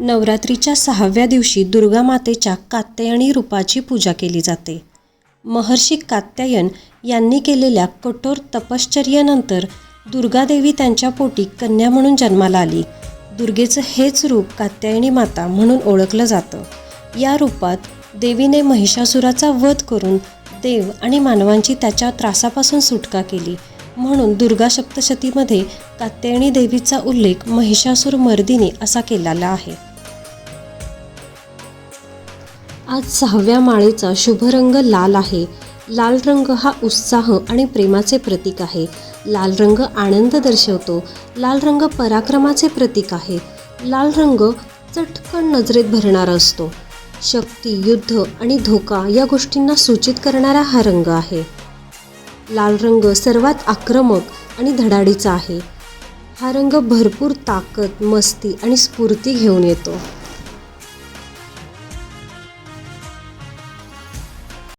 नवरात्रीच्या सहाव्या दिवशी दुर्गा मातेच्या कात्यायनी रूपाची पूजा केली जाते. महर्षी कात्यायन यांनी केलेल्या कठोर तपश्चर्येनंतर दुर्गादेवी त्यांच्या पोटी कन्या म्हणून जन्माला आली. दुर्गेचं हेच रूप कात्यायनी माता म्हणून ओळखलं जातं. या रूपात देवीने महिषासुराचा वध करून देव आणि मानवांची त्याच्या त्रासापासून सुटका केली. म्हणून दुर्गा सप्तशतीमध्ये कात्यायनी देवीचा उल्लेख महिषासूर मर्दिनी असा केलेला आहे. आज सहाव्या माळेचा शुभ रंग लाल आहे. लाल रंग हा उत्साह आणि प्रेमाचे प्रतीक आहे. लाल रंग आनंद दर्शवतो. लाल रंग पराक्रमाचे प्रतीक आहे. लाल रंग चटकन नजरेत भरणारा असतो. शक्ती युद्ध आणि धोका या गोष्टींना सूचित करणारा हा रंग आहे. लाल रंग सर्वात आक्रमक आणि धडाडीचा आहे. हा रंग भरपूर ताकद मस्ती आणि स्फूर्ती घेऊन येतो.